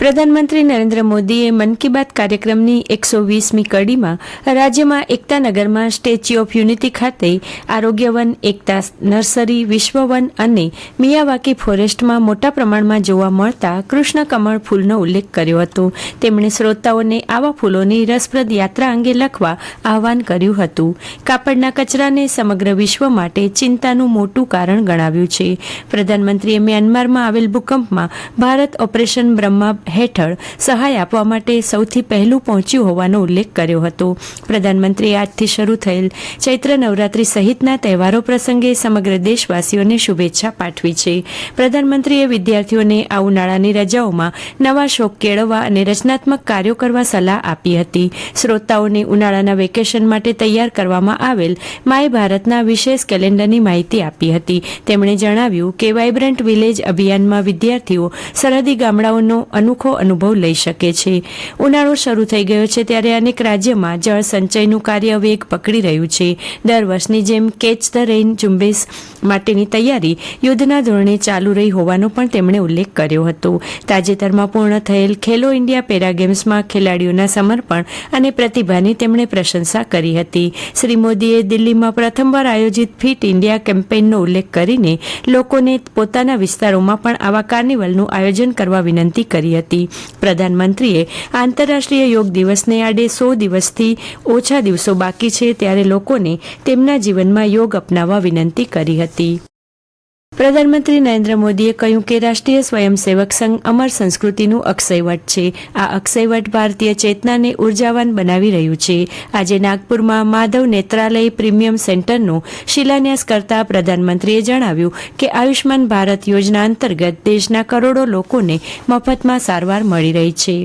પ્રધાનમંત્રી નરેન્દ્ર મોદીએ મન કી બાત કાર્યક્રમની એકસો વીસમી કડીમાં રાજ્યમાં એકતાનગરમાં સ્ટેચ્યુ ઓફ યુનિટી ખાતે આરોગ્યવન, એકતા નર્સરી, વિશ્વવન અને મિયાવાકી ફોરેસ્ટમાં મોટા પ્રમાણમાં જોવા મળતા કૃષ્ણ કમળ ફૂલનો ઉલ્લેખ કર્યો હતો. તેમણે શ્રોતાઓને આવા ફૂલોની રસપ્રદ યાત્રા અંગે લખવા આહવાન કર્યું હતું. કાપડના કચરાને સમગ્ર વિશ્વ માટે ચિંતાનું મોટું કારણ ગણાવ્યું છે. પ્રધાનમંત્રીએ મ્યાનમારમાં આવેલ ભૂકંપમાં ભારત ઓપરેશન બ્રહ્મા હેઠળ સહાય આપવા માટે સૌથી પહેલું પહોંચ્યું હોવાનો ઉલ્લેખ કર્યો હતો. પ્રધાનમંત્રીએ આજથી શરૂ થયેલ ચૈત્ર નવરાત્રી સહિતના તહેવારો પ્રસંગે સમગ્ર દેશવાસીઓને શુભેચ્છા પાઠવી છે. પ્રધાનમંત્રીએ વિદ્યાર્થીઓને આ ઉનાળાની રજાઓમાં નવા શોખ કેળવવા અને રચનાત્મક કાર્યો કરવા સલાહ આપી હતી. શ્રોતાઓને ઉનાળાના વેકેશન માટે તૈયાર કરવામાં આવેલ માય ભારતના વિશેષ કેલેન્ડરની માહિતી આપી હતી. તેમણે જણાવ્યું કે વાઇબ્રન્ટ વિલેજ અભિયાનમાં વિદ્યાર્થીઓ સરહદી ગામડાઓનો અનુકૂળ અનુભવ લઈ શકે છે. ઉનાળો શરૂ થઈ ગયો છે ત્યારે અનેક રાજ્યમાં જળ સંચયનું કાર્ય વેગ પકડી રહ્યું છે. દર વર્ષની જેમ કેચ ધ રેઇન ઝુંબેશ માટેની તૈયારી યુદ્ધના ધોરણે ચાલુ રહી હોવાનો પણ તેમણે ઉલ્લેખ કર્યો હતો. તાજેતરમાં પૂર્ણ થયેલ ખેલો ઇન્ડિયા પેરા ગેમ્સમાં ખેલાડીઓના સમર્પણ અને પ્રતિભાની તેમણે પ્રશંસા કરી હતી. શ્રી મોદીએ દિલ્હીમાં પ્રથમવાર આયોજિત ફિટ ઇન્ડિયા કેમ્પેઇનનો ઉલ્લેખ કરીને લોકોને પોતાના વિસ્તારોમાં પણ આવા કાર્નિવલનું આયોજન કરવા વિનંતી કરી હતી. પ્રધાનમંત્રીએ આંતરરાષ્ટ્રીય યોગ દિવસને આડે સો દિવસથી ઓછા દિવસો બાકી છે ત્યારે લોકોને તેમના જીવનમાં યોગ અપનાવવા વિનંતી કરી હતી. પ્રધાનમંત્રી નરેન્દ્ર મોદીએ કહ્યું કે રાષ્ટ્રીય સ્વયંસેવક સંઘ અમર સંસ્કૃતિનું અક્ષયવટ છે. આ અક્ષયવટ ભારતીય ચેતનાને ઉર્જાવાન બનાવી રહ્યું છે. આજે નાગપુરમાં માધવ નેત્રાલય પ્રીમિયમ સેન્ટરનો શિલાન્યાસ કરતા પ્રધાનમંત્રીએ જણાવ્યું કે આયુષ્માન ભારત યોજના અંતર્ગત દેશના કરોડો લોકોને મફતમાં સારવાર મળી રહી છે.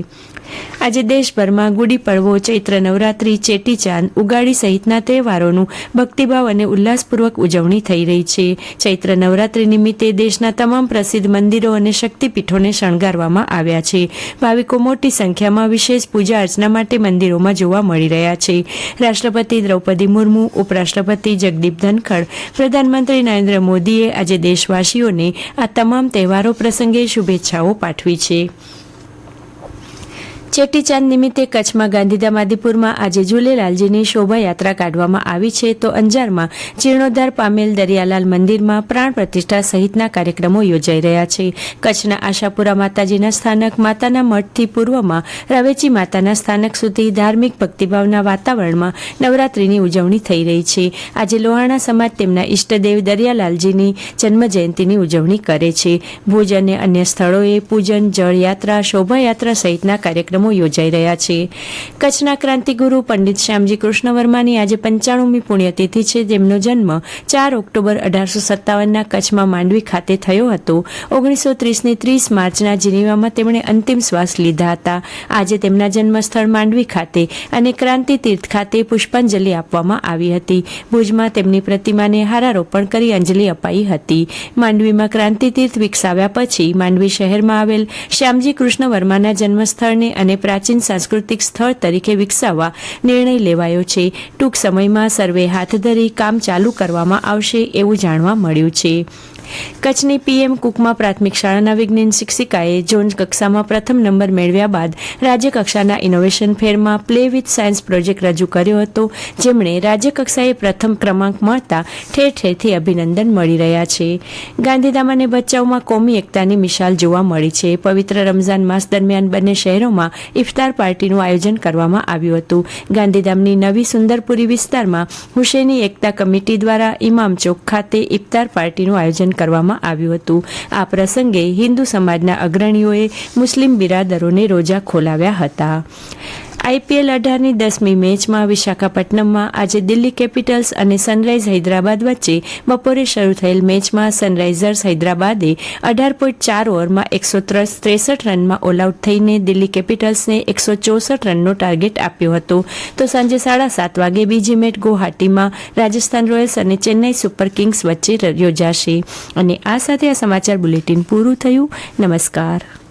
આજે દેશભરમાં ગુડી પડવો ચૈત્ર નવરાત્રી, ચેટીચાંદ ઉગાડી સહિતના તહેવારોનું ભક્તિભાવ અને ઉલ્લાસપૂર્વક ઉજવણી થઈ રહી છે. ચૈત્ર નવરાત્રી નિમિત્તે દેશના તમામ પ્રસિદ્ધ મંદિરો અને શક્તિપીઠોને શણગારવામાં આવ્યા છે. ભાવિકો મોટી સંખ્યામાં વિશેષ પૂજા અર્ચના માટે મંદિરોમાં જોવા મળી રહ્યા છે. રાષ્ટ્રપતિ દ્રૌપદી મુર્મુ, ઉપરાષ્ટ્રપતિ જગદીપ ધનખડ, પ્રધાનમંત્રી નરેન્દ્ર મોદીએ આજે દેશવાસીઓને આ તમામ તહેવારો પ્રસંગે શુભેચ્છાઓ પાઠવી છે. ચેટીચાંદ નિમિત્તે કચ્છમાં ગાંધીધામ આદિપુરમાં આજે ઝુલેલાલજીની શોભાયાત્રા કાઢવામાં આવી છે. તો અંજારમાં જીર્ણોદ્ધાર પામેલ દરિયાલાલ મંદિરમાં પ્રાણ પ્રતિષ્ઠા સહિતના કાર્યક્રમો યોજાઈ રહ્યા છે. કચ્છના આશાપુરા માતાજીના સ્થાનક માતાના મઠથી પૂર્વમાં રવેચી માતાના સ્થાનક સુધી ધાર્મિક ભક્તિભાવના વાતાવરણમાં નવરાત્રીની ઉજવણી થઈ રહી છે. આજે લોહાણા સમાજ તેમના ઈષ્ટદેવ દરિયાલાલજીની જન્મજયંતિની ઉજવણી કરે છે. ભુજ અને અન્ય સ્થળોએ પૂજન, જળયાત્રા, શોભાયાત્રા સહિતના કાર્યક્રમો કાર્યક્રમો યોજાઈ રહ્યા છે. કચ્છના ક્રાંતિગુરુ પંડિત શ્યામજી કૃષ્ણ વર્માની આજે પંચાણુમી પુણ્યતિથિ છે. જેમનો જન્મ ચાર ઓક્ટોબર અઢારસો સત્તાવનના કચ્છમાં માંડવી ખાતે થયો હતો. ઓગણીસો ત્રીસની ત્રીસ માર્ચના જીનીવામાં તેમણે અંતિમ શ્વાસ લીધા હતા. આજે તેમના જન્મસ્થળ માંડવી ખાતે અને ક્રાંતિ તીર્થ ખાતે પુષ્પાંજલિ આપવામાં આવી હતી. ભુજમાં તેમની પ્રતિમાને હારારોપણ કરી અંજલિ અપાઈ હતી. માંડવીમાં ક્રાંતિ તીર્થ વિકસાવ્યા પછી માંડવી શહેરમાં આવેલ શ્યામજી કૃષ્ણ વર્માના જન્મસ્થળને અને પ્રાચીન સાંસ્કૃતિક સ્થળ તરીકે વિકસાવવા નિર્ણય લેવાયો છે. ટૂંક સમયમાં સર્વે હાથ ધરી કામ ચાલુ કરવામાં આવશે એવું જાણવા મળ્યું છે. કચ્છની પીએમ કુકમાં પ્રાથમિક શાળાના વિજ્ઞાન શિક્ષિકાએ ઝોન કક્ષામાં પ્રથમ નંબર મેળવ્યા બાદ રાજ્યકક્ષાના ઇનોવેશન ફેરમાં પ્લે વિથ સાયન્સ પ્રોજેક્ટ રજૂ કર્યો હતો, જેમણે રાજ્યકક્ષાએ પ્રથમ ક્રમાંક મળતા ઠેર ઠેરથી અભિનંદન મળી રહ્યા છે. ગાંધીધામ અને ભચાઉમાં કોમી એકતાની મિશાલ જોવા મળી છે. પવિત્ર રમઝાન માસ દરમિયાન બંને શહેરોમાં ઇફતાર પાર્ટીનું આયોજન કરવામાં આવ્યું હતું. ગાંધીધામની નવી સુંદરપુરી વિસ્તારમાં હુસેની એકતા કમિટી દ્વારા ઇમામ ચોક ખાતે ઇફતાર પાર્ટીનું આયોજન કરવામાં આવ્યું હતું. આ પ્રસંગે હિન્દુ સમાજના અગ્રણીઓએ મુસ્લિમ બિરાદરોને રોજા ખોલાવ્યા હતા. આઈપીએલ અઢારની દસમી મેચમાં વિશાખાપટ્ટનમમાં આજે દિલ્હી કેપિટલ્સ અને સનરાઇઝ હૈદરાબાદ વચ્ચે બપોરે શરૂ થયેલ મેચમાં સનરાઇઝર્સ હૈદરાબાદે અઢાર પોઈન્ટ ચાર ઓવરમાં એકસો ત્રેસઠ રનમાં ઓલ આઉટ થઈને દિલ્હી કેપિટલ્સને એકસો ચોસઠ રનનો ટાર્ગેટ આપ્યો હતો. તો સાંજે સાડા સાત વાગે બીજી મેચ ગુવાહાટીમાં રાજસ્થાન રોયલ્સ અને ચેન્નાઈ સુપર કિંગ્સ વચ્ચે યોજાશે અને આ સાથે આ સમાચાર બુલેટિન પૂરું થયું. નમસ્કાર.